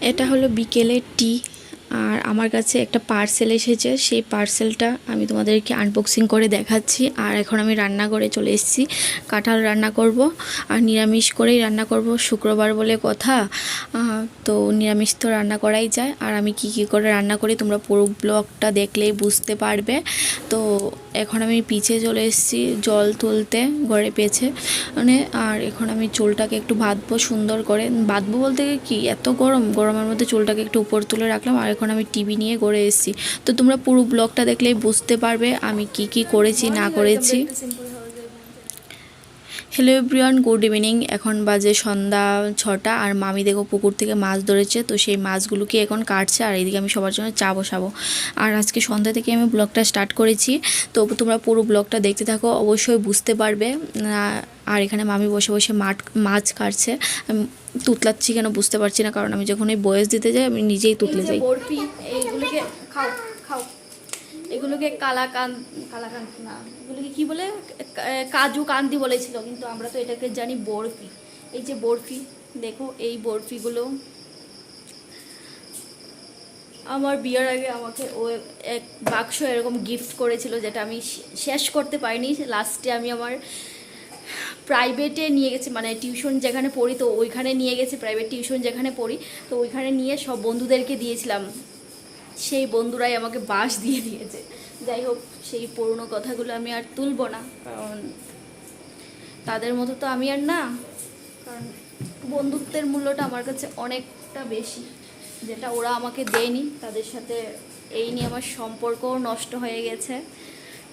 এটা হলো বিকেলের টি আর আমার কাছে একটা পার্সেল এসেছে, সেই পার্সেলটা আমি তোমাদেরকে আনবক্সিং করে দেখাচ্ছি। আর এখন আমি রান্না করে চলে এসেছি, কাঁঠাল রান্না করব আর নিরামিষ করেই রান্না করব, শুক্রবার বলে কথা। তো নিরামিষ তো রান্না করাই যায়। আর আমি কি কি করে রান্না করি তোমরা পুরো ব্লগটা দেখলেই বুঝতে পারবে। তো এখন আমি পিছে চলে এসেছি, জল তুলতে ঘরে পেছে। মানে আর এখন আমি চুলটাকে একটু বাঁধবো সুন্দর করে। বাঁধবো বলতে কি, এত গরম, গরমের মধ্যে চুলটাকে একটু উপর তুলে রাখলাম। আর এখন আমি টিভি নিয়ে গড়ে এসেছি। তো তোমরা পুরো ব্লগটা দেখলেই বুঝতে পারবে আমি কি কি করেছি, না করেছি। হ্যালো এভরিওয়ান গুড ইভিনিং এখন বাজে সন্ধ্যা ছটা আর মামি দেখো পুকুর থেকে মাছ ধরেছে, তো সেই মাছগুলোকে এখন কাটছে আর এইদিকে আমি সবার জন্য চা বসাবো। আর আজকে সন্ধ্যা থেকে আমি ব্লগটা স্টার্ট করেছি, তো তোমরা পুরো ব্লগটা দেখতে থাকো, অবশ্যই বুঝতে পারবে। আর এখানে মামি বসে বসে মাঠ, মাছ কাটছে। তুতলাচ্ছি কেন বুঝতে পারছি না কারণ আমি যখন এই বয়স দিতে যাই আমি নিজেই তুতলে যাই। বরফি এইগুলোকে খাও খাও। এগুলোকে কালাকান কালাকান না এগুলোকে কি বলে? কাজু কান্দি বলেছিল কিন্তু আমরা তো এটাকে জানি বরফি। এই যে বরফি দেখো এই বরফিগুলো। আমার বিয়ের আগে আমাকে ও এক বাক্স এরকম গিফট করেছিল যেটা আমি শেষ করতে পারিনি। লাস্টে আমি আমার প্রাইভেটে নিয়ে গেছি মানে টিউশন যেখানে পড়ি, তো ওইখানে নিয়ে গেছি প্রাইভেট টিউশন যেখানে পড়ি। তো ওইখানে নিয়ে সব বন্ধুদেরকে দিয়েছিলাম। সেই বন্ধুরাই আমাকে বাস দিয়ে দিয়েছে। যাই হোক, সেই পুরনো কথাগুলো আমি আর তুলব না, কারণ তাদের মতো তো আমি আর না। কারণ বন্ধুত্বের মূল্যটা আমার কাছে অনেকটা বেশি, যেটা ওরা আমাকে দেয়নি। তাদের সাথে এই নিয়ে আমার সম্পর্কও নষ্ট হয়ে গেছে।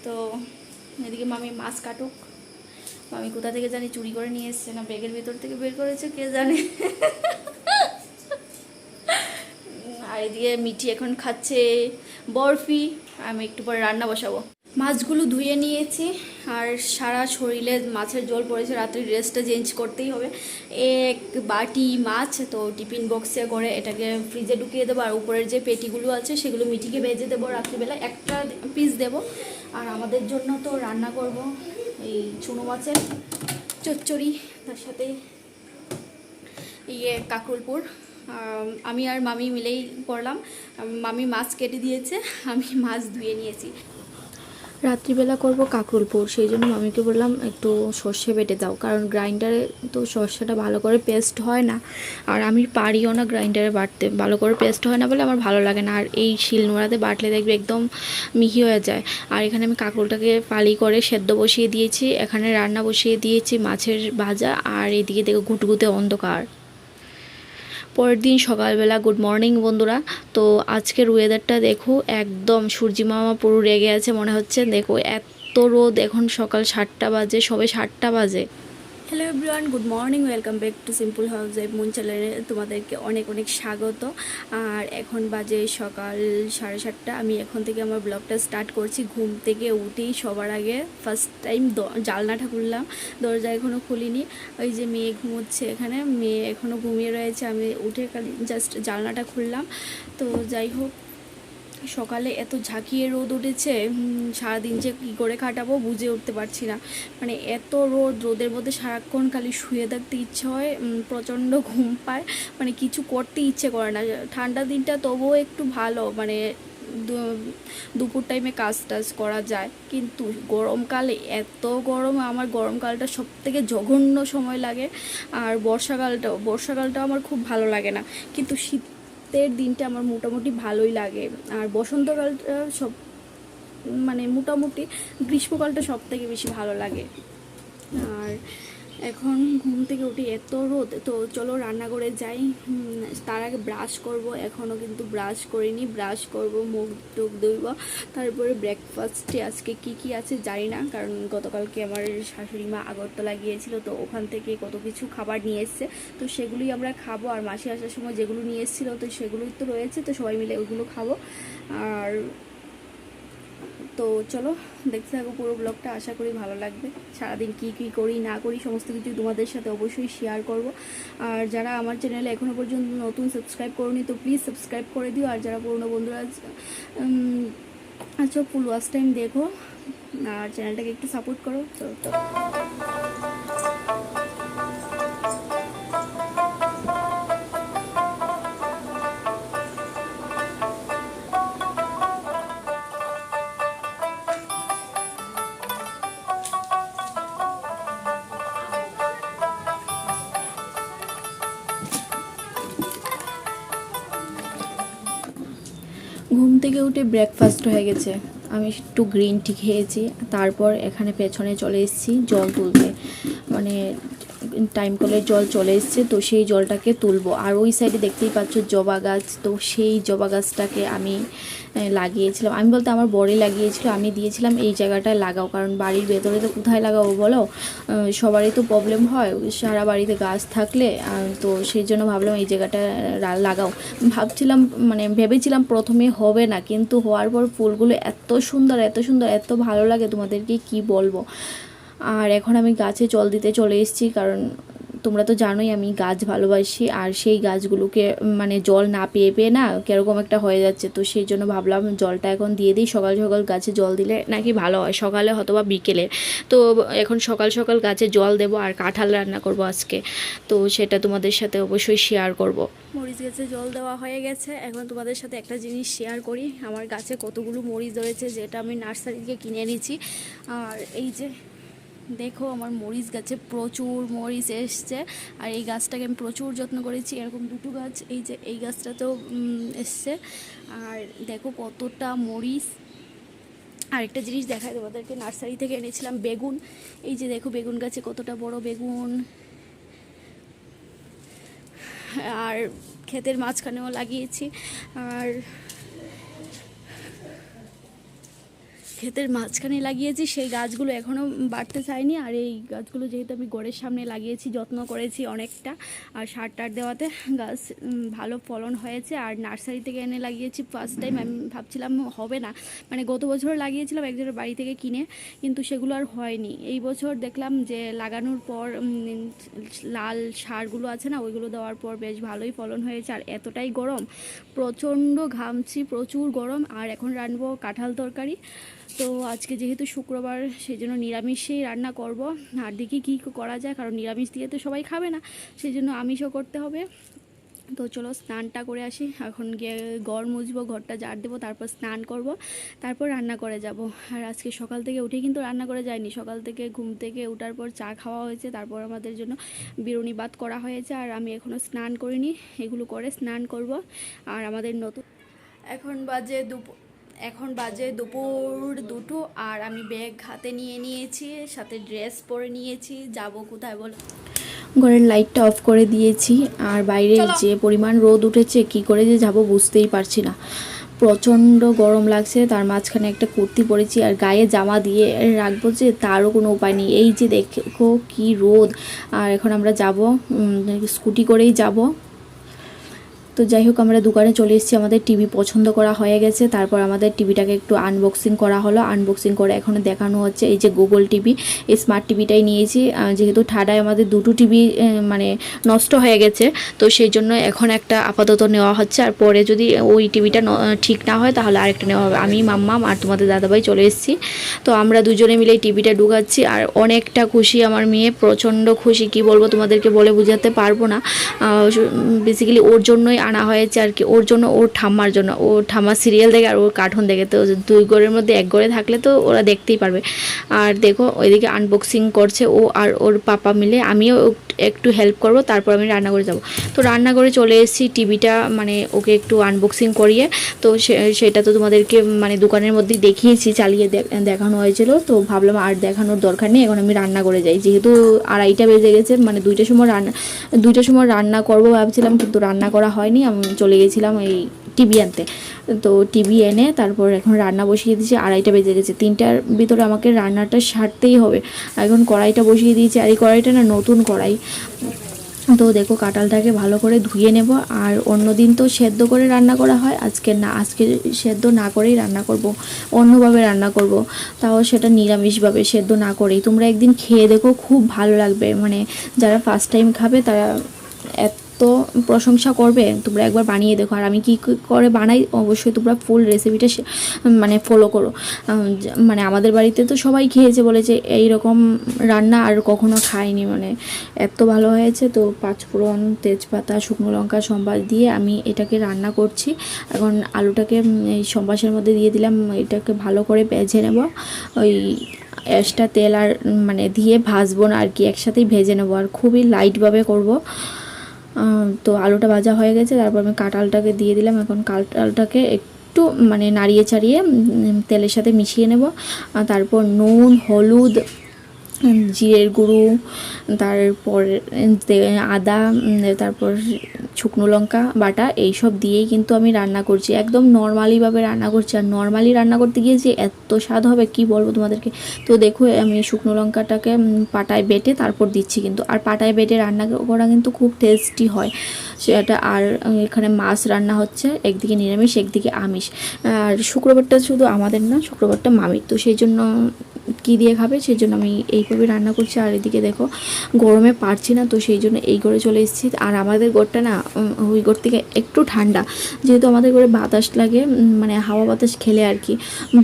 তো এদিকে মামি মাছ কাটুক। মামি কোথা থেকে জানি চুরি করে নিয়ে এসছে না ব্যাগের ভিতর থেকে বের করেছে, কে জানে? আর এদিকে মিঠি এখন খাচ্ছে বরফি, আমি একটু পরে রান্না বসাবো। মাছগুলো ধুয়ে নিয়েছি, আর সারা শরীরে মাছের জল পড়েছে, রাত্রি ড্রেসটা চেঞ্জ করতেই হবে। এক বাটি মাছ, তো টিফিন বক্সে করে এটাকে ফ্রিজে ঢুকিয়ে দেবো, আর উপরের যে পেটিগুলো আছে সেগুলো মিঠিকে ভেজে দেবো রাত্রিবেলা একটা পিস দেবো, আর আমাদের জন্য তো রান্না করব। এই চুনো মাছের চচ্চড়ি, তার সাথে ইয়ে কাকরুলপুর। আমি আর মামি মিলেই করলাম মামি মাছ কেটে দিয়েছে, আমি মাছ ধুয়ে নিয়েছি। রাত্রিবেলা করব কাকরুলপুর। সেই জন্য মামিকে বললাম, একটু সর্ষে বেটে দাও। কারণ গ্রাইন্ডারে তো সর্ষেটা ভালো করে পেস্ট হয় না। আর আমি পারিও না গ্রাইন্ডারে বাটতে। ভালো করে পেস্ট হয় না বলে আমার ভালো লাগে না। আর এই শিলনোড়াতে বাটলে দেখবে একদম মিহি হয়ে যায়। আর এখানে আমি কাকরুলটাকে ফালি করে সেদ্ধ বসিয়ে দিয়েছি। এখানে রান্না বসিয়ে দিয়েছি মাছের ভাজা। আর এদিকে দেখো ঘুটঘুটে অন্ধকার। পরের দিন সকালবেলা গুড মর্নিং বন্ধুরা। তো আজকের ওয়েদারটা দেখো, একদম মামা পুরো রেগে আছে, মনে হচ্ছে, দেখো এত রোদ এখন সকাল সাতটা বাজে, সবে সাতটা বাজে। Hello everyone good morning welcome back to simple house web moon চ্যানেলে তোমাদেরকে অনেক অনেক স্বাগত। আর এখন বাজে সকাল সাড়ে সাতটা, আমি এখন থেকে আমার ব্লগটা স্টার্ট করছি। ঘুম থেকে উঠেই সবার আগে ফার্স্ট টাইম জালনাটা খুললাম দরজা এখনও খুলিনি। ওই যে মেয়ে ঘুমোচ্ছে এখানে, মেয়ে এখনও ঘুমিয়ে রয়েছে, আমি উঠে জাস্ট জালনাটা খুললাম। তো যাই হোক সকালে এত ঝাঁকিয়ে রোদ উঠেছে? সারাদিন যে কী করে কাটাবো বুঝে উঠতে পারছি না। মানে এত রোদ, রোদের মধ্যে সারাক্ষণ খালি শুয়ে থাকতে ইচ্ছে হয় প্রচণ্ড ঘুম পায়। মানে কিছু করতে ইচ্ছে করে না। ঠান্ডা দিনটা তবুও একটু ভালো মানে দুপুর টাইমে কাজ টাজ করা যায়। কিন্তু গরমকালে এত গরম, আমার গরমকালটা সব থেকে জঘন্য সময় লাগে। আর বর্ষাকালটাও বর্ষাকালটাও আমার খুব ভালো লাগে না। কিন্তু শীতের দিনটা আমার মোটামুটি ভালোই লাগে। আর বসন্তকালটা সব মানে মোটামুটি গ্রীষ্মকালটা সব থেকে বেশি ভালো লাগে। আর এখন ঘুম থেকে উঠি, এত রোদ, তো চলো রান্না করে যাই তার আগে ব্রাশ করব এখনও কিন্তু ব্রাশ করিনি ব্রাশ করব, মুখ টুক ধুইব। তারপরে ব্রেকফাস্টে আজকে কি কি আছে জানি না, কারণ গতকালকে আমার শাশুড়ি মা আগরতলা গিয়েছিল, তো ওখান থেকে কত কিছু খাবার নিয়ে এসছে। তো সেগুলোই আমরা খাব, আর মাসি আসার সময় যেগুলো নিয়ে এসেছিল, তো সেগুলোই তো রয়েছে, তো সবাই মিলে ওইগুলো খাব। আর তো চলো, দেখতে থাকো পুরো ব্লগটা আশা করি ভালো লাগবে। সারাদিন কি কি করি, না করি, সমস্ত কিছু তোমাদের সাথে অবশ্যই শেয়ার করব। আর যারা আমার চ্যানেলে এখনও পর্যন্ত নতুন সাবস্ক্রাইব করনি, তো প্লিজ সাবস্ক্রাইব করে দিও। আর যারা পুরনো বন্ধুরা আচ্ছা ফুল ওয়াচ টাইম দেখো। আর চ্যানেলটাকে একটু সাপোর্ট করো। তো। ঘুম থেকে উঠে ব্রেকফাস্ট হয়ে গেছে। আমি একটু গ্রিন টি খেয়েছি, তারপর এখানে পেছনে চলে এসেছি জল তুলতে। মানে টাইম কলের জল চলে এসছে, তো সেই জলটাকে তুলবো। আর ওই সাইডে দেখতেই পাচ্ছ জবা গাছ, তো সেই জবা গাছটাকে আমি লাগিয়েছিলাম। আমি বলতে আমার বড়ে লাগিয়েছিল, আমি দিয়েছিলাম, এই জায়গাটায় লাগাও। কারণ বাড়ির ভেতরে তো কোথায় লাগাবো বলো? সবারই তো প্রবলেম হয়, সারা বাড়িতে গাছ থাকলে তো সেই জন্য ভাবলাম এই জায়গাটা লাগাও। ভাবছিলাম মানে ভেবেছিলাম প্রথমে হবে না, কিন্তু হওয়ার পর ফুলগুলো এত সুন্দর এত সুন্দর, এত ভালো লাগে তোমাদেরকে কি বলব? আর এখন আমি গাছে জল দিতে চলে এসেছি, কারণ তোমরা তো জানোই আমি গাছ ভালোবাসি, আর সেই গাছগুলোকে মানে জল না পেয়ে পেয়ে না কীরকম একটা হয়ে যাচ্ছে। তো সেই জন্য ভাবলাম জলটা এখন দিয়ে দিই, সকাল সকাল গাছে জল দিলে নাকি ভালো হয়, সকালে অথবা বিকেলে। তো এখন সকাল সকাল গাছে জল দেবো আর কাঁঠাল রান্না করব আজকে। তো সেটা তোমাদের সাথে অবশ্যই শেয়ার করব। মরিচ গাছে জল দেওয়া হয়ে গেছে। এখন তোমাদের সাথে একটা জিনিস শেয়ার করি। আমার গাছে কতগুলো মরিচ ধরেছে যেটা আমি নার্সারি থেকে কিনে এনেছি। আর এই যে দেখো আমার মরিচ গাছে প্রচুর মরিচ এসছে, আর এই গাছটাকে আমি প্রচুর যত্ন করেছি, এরকম দুটো গাছ এই যে, এই গাছটাতেও এসছে। আর দেখো কতটা মরিচ। আরেকটা জিনিস দেখায় তোমাদেরকে, নার্সারি থেকে এনেছিলাম বেগুন। এই যে দেখো বেগুন গাছে কতটা বড় বেগুন। আর ক্ষেতের মাঝখানেও লাগিয়েছি। আর ক্ষেতের মাঝখানে লাগিয়েছি, সেই গাছগুলো এখনও বাড়তে চায়নি আর এই গাছগুলো যেহেতু আমি গড়ের সামনে লাগিয়েছি, যত্ন করেছি অনেকটা, আর সার টার দেওয়াতে গাছ ভালো ফলন হয়েছে। আর নার্সারি থেকে এনে লাগিয়েছি ফার্স্ট টাইম আমি ভাবছিলাম হবে না। মানে গত বছর লাগিয়েছিলাম একজনের বাড়ি থেকে কিনে, কিন্তু সেগুলো আর হয়নি। এই বছর দেখলাম যে লাগানোর পর লাল সারগুলো আছে না, ওইগুলো দেওয়ার পর বেশ ভালোই ফলন হয়েছে। আর এতটাই গরম, প্রচণ্ড ঘামছি, প্রচুর গরম, আর এখন রানবো কাঁঠাল তরকারি। তো আজকে যেহেতু শুক্রবার সেই জন্য নিরামিষেই রান্না করব। আর দেখি কী করা যায়, কারণ নিরামিষ দিয়ে তো সবাই খাবে না সেই জন্য আমিষও করতে হবে। তো চলো স্নানটা করে আসি। এখন গিয়ে ঘর মুছবো, ঘরটা ঝাড় দেবো, তারপর স্নান করব, তারপর রান্না করে যাব। আর আজকে সকাল থেকে উঠে কিন্তু রান্না করে যায়নি। সকাল থেকে ঘুম থেকে ওঠার পর চা খাওয়া হয়েছে, তারপর আমাদের জন্য বিরুনি বাত করা হয়েছে। আর আমি এখনও স্নান করিনি, এগুলো করে স্নান করব। আর আমাদের নতুন এখন বাজে দুপুর এখন বাজে দুপুর দুটো আর আমি ব্যাগ হাতে নিয়ে নিয়েছি সাথে ড্রেস পরে নিয়েছি। যাব কোথায় বল? ঘরের লাইটটা অফ করে দিয়েছি আর বাইরে যে পরিমাণ রোদ উঠেছে কি করে যে যাব বুঝতেই পারছি না। প্রচণ্ড গরম লাগছে তার মাঝখানে একটা কুর্তি পরেছি আর গায়ে জামা দিয়ে রাখব যে তারও কোনো উপায় নেই। এই যে দেখো কি রোদ। আর এখন আমরা যাব স্কুটি করেই যাব। তো যাই হোক, আমরা দোকানে চলে এসেছি। আমাদের টিভি পছন্দ করা হয়ে গেছে। তারপর আমাদের টিভিটাকে একটু আনবক্সিং করা হলো। আনবক্সিং করে এখন দেখানো হচ্ছে এই যে গুগল টিভি। এই স্মার্ট টিভিটাই নিয়েছি। যেহেতু ঠাডায় আমাদের দুটো টিভি মানে নষ্ট হয়ে গেছে, তো সেই জন্য এখন একটা আপাতত নেওয়া হচ্ছে। আর পরে যদি ওই টিভিটা ঠিক না হয়, তাহলে আরেকটা নেওয়া হবে। আমি মাম্মাম আর তোমাদের দাদাভাই চলে এসেছি। তো আমরা দুজনে মিলে টিভিটা ঢুকাচ্ছি। আর অনেকটা খুশি আমার মেয়ে, প্রচণ্ড খুশি। কি বলব তোমাদেরকে বলে বোঝাতে পারব না। বেসিক্যালি ওর জন্যই আনা হয়েছে আর কি। ওর জন্য ওর ঠাম্মার জন্য। ও ঠাম্মা সিরিয়াল দেখে আর ওর কার্টুন দেখে। তো দুই গড়ের মধ্যে এক গড়ে থাকলে তো ওরা দেখতেই পারবে। আর দেখো, ওইদিকে আনবক্সিং করছে ও আর ওর পাপা মিলে। আমিও একটু হেল্প করব, তারপর আমি রান্না করে যাব। তো রান্না করে চলে এসেছি, টিভিটা মানে ওকে একটু আনবক্সিং করিয়ে। তো সেটা তো তোমাদেরকে মানে দোকানের মধ্যে দেখিয়েছি, চালিয়ে দেখানো হয়েছিল। তো ভাবলাম আর দেখানোর দরকার নেই, এখন আমি রান্না করে যাই। যেহেতু আড়াইটা বেজে গেছে মানে দুইটার সময় রান্না, দুইটার সময় রান্না করব ভাবছিলাম, কিন্তু রান্না করা হয়নি। আমি চলে গেছিলাম এই টিভি আনতে। তো টিভি এনে তারপর এখন রান্না বসিয়ে দিয়েছি, আড়াইটা বেজে গেছে। তিনটার ভিতরে আমাকে রান্নাটা সারতেই হবে। এখন কড়াইটা বসিয়ে দিয়েছি, আর এই কড়াইটা না নতুন কড়াই। তো দেখো কাঁঠালটাকে ভালো করে ধুয়ে নেব, আর অন্য দিন তো সেদ্ধ করে রান্না করা হয়, আজকে না, আজকে সেদ্ধ না করেই রান্না করব, অন্যভাবে রান্না করব। তাও সেটা নিরামিষভাবে সেদ্ধ না করেই। তোমরা একদিন খেয়ে দেখো, খুব ভালো লাগবে। মানে যারা ফার্স্ট টাইম খাবে তারা এত প্রশংসা করবে, তোমরা একবার বানিয়ে দেখো। আর আমি কি করে বানাই, অবশ্যই তোমরা ফুল রেসিপিটা মানে ফলো করো। মানে আমাদের বাড়িতে তো সবাই খেয়েছে বলেছে এই রকম রান্না আর কখনো খাইনি। মানে এত ভালো হয়েছে তো, পাঁচফোড়ন, তেজপাতা, শুকনো লঙ্কা, সম্বাস দিয়ে আমি এটাকে রান্না করছি। এখন আলুটাকে এই সম্বাসের মধ্যে দিয়ে দিলাম, এটাকে ভালো করে ভেজে নেব। ওই এক্সট্রা তেল আর মানে দিয়ে ভাজবো না, আর কি একসাথেই ভেজে নেব। আর খুবই লাইটভাবে করব। তো আলুটা ভাজা হয়ে গেছে, তারপর আমি কাঁটালটাকে দিয়ে দিলাম। এখন কাঁটালটাকে একটু মানে নাড়িয়ে চাড়িয়ে তেলের সাথে মিশিয়ে নেব। তারপর নুন, হলুদ জিরের গুঁড়ো, তারপর আদা তারপর শুকনো লঙ্কা, বাটা, এইসব দিয়েই কিন্তু আমি রান্না করছি। একদম নর্মালিভাবে রান্না করছি। আর নর্মালি রান্না করতে গিয়ে যে এত স্বাদ হবে, কি বলব তোমাদেরকে? তো দেখো, আমি শুকনো লঙ্কাটাকে পাটায় বেটে তারপর দিচ্ছি কিন্তু। আর পাটায় বেটে রান্না করা কিন্তু খুব টেস্টি হয়। সেটা আর এখানে মাছ রান্না হচ্ছে, একদিকে নিরামিষ, একদিকে আমিষ। আর শুক্রবারটা শুধু আমাদের না, শুক্রবারটা মামির। তো সেই জন্য কী দিয়ে খাবে? সেই জন্য আমি এইভাবে রান্না করছি। আর এদিকে দেখো, গরমে পারছি না, তো সেই জন্য এই ঘরে চলে এসেছি। আর আমাদের ঘরটা না ওই ঘর থেকে একটু ঠান্ডা। যেহেতু আমাদের ঘরে বাতাস লাগে মানে হাওয়া বাতাস খেলে আর কি,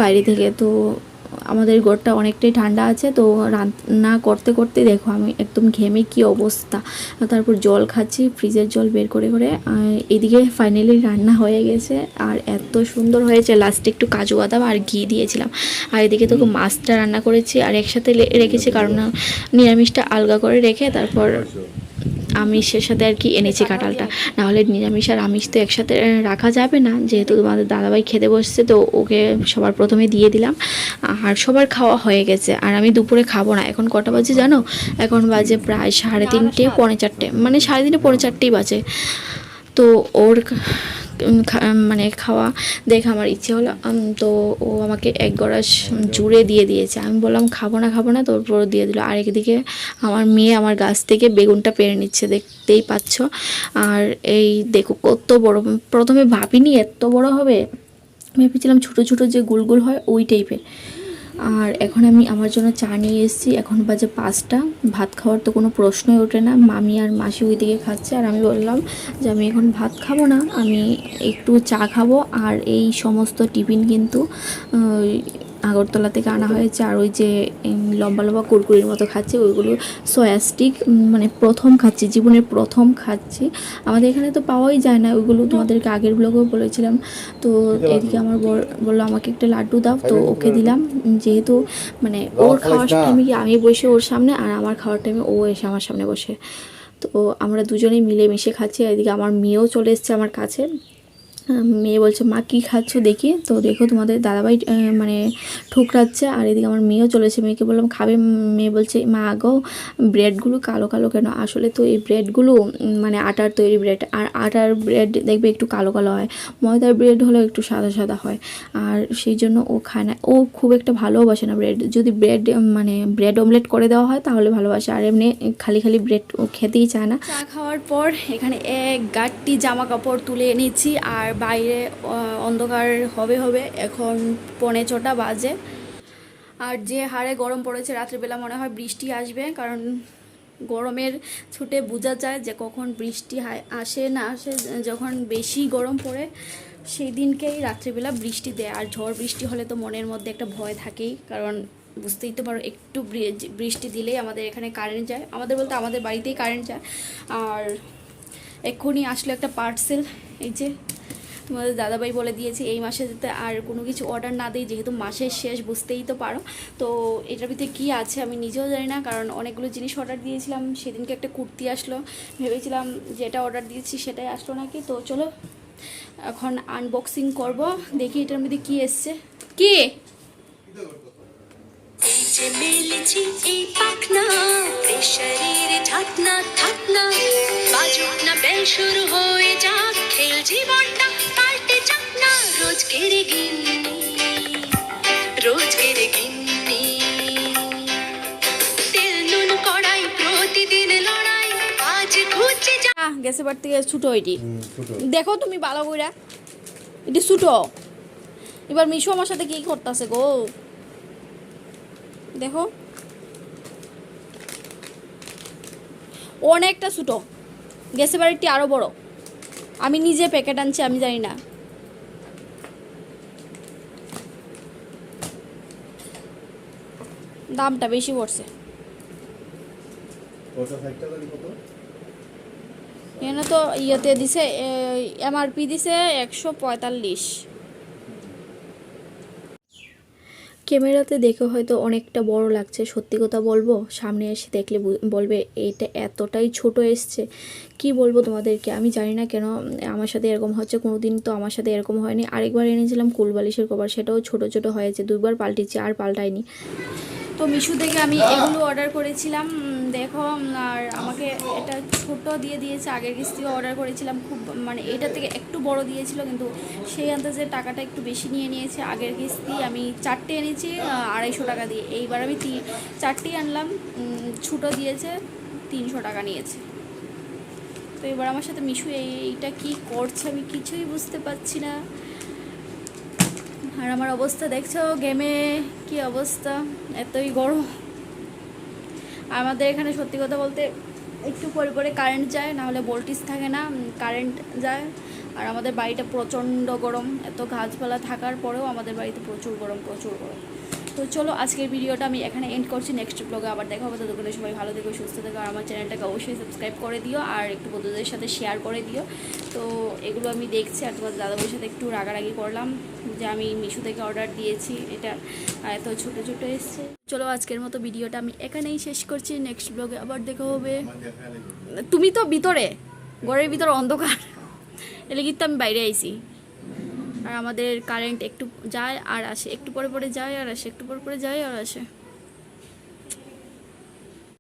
বাইরে থেকে। তো আমাদের ঘরটা অনেকটাই ঠান্ডা আছে তো রান্না করতে করতে দেখো আমি একদম ঘেমে কি অবস্থা। তারপর জল খাচ্ছি ফ্রিজের জল বের করে করে এদিকে ফাইনালি রান্না হয়ে গেছে আর এত সুন্দর হয়েছে লাস্টে একটু কাজু বাদাম আর ঘি দিয়েছিলাম। আর এদিকে তো মাছটা রান্না করেছি আর একসাথে রেখেছি কারণ নিরামিষটা আলগা করে রেখে তারপর আমিষের সাথে আর কি এনেছি কাঁঠালটা। নাহলে নিরামিষ আর আমিষ তো একসাথে রাখা যাবে না। যেহেতু তোমাদের দাদাভাই খেতে বসছে, তো ওকে সবার প্রথমে দিয়ে দিলাম। আর সবার খাওয়া হয়ে গেছে। আর আমি দুপুরে খাব না। এখন কটা বাজে জানো? এখন বাজে প্রায় সাড়ে তিনটে, পৌনে চারটে। মানে সাড়ে তিনটে, পৌনে চারটেই বাজে। তো ওর মানে খাওয়া দেখে আমার ইচ্ছে হলো তো ও আমাকে এক গড়াস জুড়ে দিয়ে দিয়েছে। আমি বললাম, খাব না খাব না। তারপর দিয়ে দিল। আর একদিকে আমার মেয়ে আমার গাছ থেকে বেগুনটা পেরে নিচ্ছে, দেখতেই পাচ্ছ। আর এই দেখো, কত বড়, প্রথমে ভাবিনি এত বড় হবে। ভেবেছিলাম ছোটো ছোটো যে গুলগুল হয়, ওই টাইপের আর এখন আমি আমার জন্য চা নিয়ে এসেছি। এখন বাজে পাঁচটা। ভাত খাওয়ার তো কোনো প্রশ্নই ওঠে না। মামি আর মাসি ওই দিকে খাচ্ছে আর আমি বললাম যে আমি এখন ভাত খাব না, আমি একটু চা খাব। আর এই সমস্ত টিফিন কিন্তু আগরতলা থেকে আনা হয়েছে আর ওই যে লম্বা লম্বা কুরকুরির মতো খাচ্ছি ওইগুলো সয়া স্টিক মানে প্রথম খাচ্ছি জীবনের প্রথম খাচ্ছি। আমাদের এখানে তো পাওয়াই যায় না ওইগুলো তোমাদেরকে আগের ব্লগেও বলেছিলাম। তো এদিকে আমার বর বলল আমাকে একটা লাড্ডু দাও। তো ওকে দিলাম। যেহেতু মানে ওর খাওয়ার টাইমে কি আমি বসে ওর সামনে আর আমার খাওয়ার টাইমে ও এসে আমার সামনে বসে। তো আমরা দুজনেই মিলে মিশে খাচ্ছি এদিকে আমার মেয়েও চলে এসছে আমার কাছে। মেয়ে বলছে, মা, কী খাচ্ছ দেখি? তো দেখো তোমাদের দাদাভাই মানে ঠোকরাচ্ছে। আর এদিকে আমার মেয়েও চলেছে মেয়েকে বললাম, খাবে? মেয়ে বলছে, মা, আগো, ব্রেডগুলো কালো কালো কেন? আসলে তো এই ব্রেডগুলো মানে আটার তৈরি ব্রেড। আর আটার ব্রেড দেখবে একটু কালো কালো হয়। ময়দার ব্রেড হলে একটু সাদা সাদা হয়। আর সেই জন্য ও খায় না। ও খুব একটা ভালোবাসে না ব্রেড। যদি ব্রেড মানে ব্রেড অমলেট করে দেওয়া হয়, তাহলে ভালোবাসে। আর এমনি খালি খালি ব্রেড ও খেতেই চায় না। চা খাওয়ার পর এখানে এক গাঁটটি জামা কাপড় তুলে এনেছি। আর বাইরে অন্ধকার হবে হবে। এখন পৌনে ছটা বাজে। আর যে হারে গরম পড়েছে, রাত্রিবেলা মনে হয় বৃষ্টি আসবে, কারণ গরমের ছুটে বোঝা যায় যে কখন বৃষ্টি আসে না আসে। যখন বেশি গরম পড়ে সেই দিনকেই রাত্রিবেলা বৃষ্টি দেয়। আর ঝড় বৃষ্টি হলে তো মনের মধ্যে একটা ভয় থাকেই, কারণ বুঝতেই তো পারো, একটু বৃষ্টি দিলেই আমাদের এখানে কারেন্ট যায়। আমাদের বলতে আমাদের বাড়িতেই কারেন্ট যায়। আর এক্ষুনি আসলো একটা পার্সেল, এই যে তোমাদের দাদাভাই বলে দিয়েছে, এই মাসে যাতে আর কোনো কিছু অর্ডার না দিই, যেহেতু মাসের শেষ, বুঝতেই তো পারো। তো এটার ভিতরে কী আছে আমি নিজেও জানি না, কারণ অনেকগুলো জিনিস অর্ডার দিয়েছিলাম, সেদিনকে একটা কুর্তি আসলো। ভেবেছিলাম যেটা অর্ডার দিয়েছি, সেটাই আসলো নাকি। তো চলো, এখন আনবক্সিং করব, দেখি এটার মধ্যে কী এসছে। কি? এই যে মেলেছি এই পাখনা প্রেশারের ঢাকনা থাকনা বাজুক না বেল শুরু হয়ে যাক খেল জীবনটা পাল্টে যাক না। রোজ কেড়ে গিন্নি রোজ কেড়ে গিন্নি। তেল নুন কড়াই প্রতিদিন লড়াই আজ ঘুচে যা। আহ গ্যাসের থেকে ছুটো এটি। দেখো তুমি ভালো কইরা। এটি ছুটো। এবার মিশু আমার সাথে কি করতেছে গো? দেখো। অনেকটা ছুটো। গ্যাসের বাড়িটি আরও বড়। আমি নিজে প্যাকেট আনছি আমি জানি না। দামটা বেশি পড়ছে। এখানে তো ইয়েতে দিছে এমআরপি দিছে একশো পঁয়তাল্লিশ। ক্যামেরাতে দেখে হয়তো অনেকটা বড় লাগছে। সত্যি কথা বলব, সামনে এসে দেখলে বলবে এটা এতটাই ছোট এসছে। কি বলব তোমাদেরকে? আমি জানি না কেন আমার সাথে এরকম হচ্ছে। কোনো দিন তো আমার সাথে এরকম হয়নি। আরেকবার এনেছিলাম কুলবালিশের কভার। সেটাও ছোট ছোট হয়েছে। দুইবার পাল্টেছি, আর পাল্টাইনি তো মিশো থেকে আমি এগুলো অর্ডার করেছিলাম। দেখো আর আমাকে এটা ছোট দিয়ে দিয়েছে, আগের কিস্তিও অর্ডার করেছিলাম। খুব মানে এটা থেকে একটু বড় দিয়েছিল, কিন্তু সেই আন্দাজে টাকাটা একটু বেশি নিয়ে নিয়েছে। আগের কিস্তি আমি চারটে এনেছি আড়াইশো টাকা দিয়ে। এইবার আমি তিন চারটি আনলাম ছোটো দিয়েছে, তিনশো টাকা নিয়েছে। তো এবার আমার সাথে মিশু, এই- এইটা কি করছে আমি কিছুই বুঝতে পারছি না। আর আমার অবস্থা দেখছ গেমে কি অবস্থা? এতই গরম। আমাদের এখানে সত্যি কথা বলতে একটু পরে পরে কারেন্ট যায় না হলে ভোল্টেজ থাকে না কারেন্ট যায়। আর আমাদের বাড়িটা প্রচণ্ড গরম, এত গাছপালা থাকার পরেও আমাদের বাড়িতে প্রচুর গরম প্রচুর গরম। তো চলো আজকের ভিডিওটা আমি এখানে এন্ড করছি। নেক্সট ব্লগে আবার দেখা হবে। ততক্ষণে সবাই ভালো থেকো, সুস্থ থেকো। আর আমার চ্যানেলটাকে অবশ্যই সাবস্ক্রাইব করে দিও আর একটু বন্ধুদের সাথে শেয়ার করে দিও। তো এগুলো আমি দেখছি আর তোমার দাদাবুর সাথে একটু রাগারাগি করলাম যে আমি মিশো থেকে অর্ডার দিয়েছি এটা। এত ছোটো ছোটো এসছে। চলো আজকের মতো ভিডিওটা আমি এখানেই শেষ করছি। নেক্সট ব্লগে আবার দেখা হবে। তুমি তো ভিতরে, ঘরের ভিতরে অন্ধকার। এলে কিন্তু আমি বাইরে আইছি। আর আমাদের কারেন্ট একটু যায় আর আসে, একটু পরে পরে যায় আর আসে, একটু পরে পরে যায় আর আসে।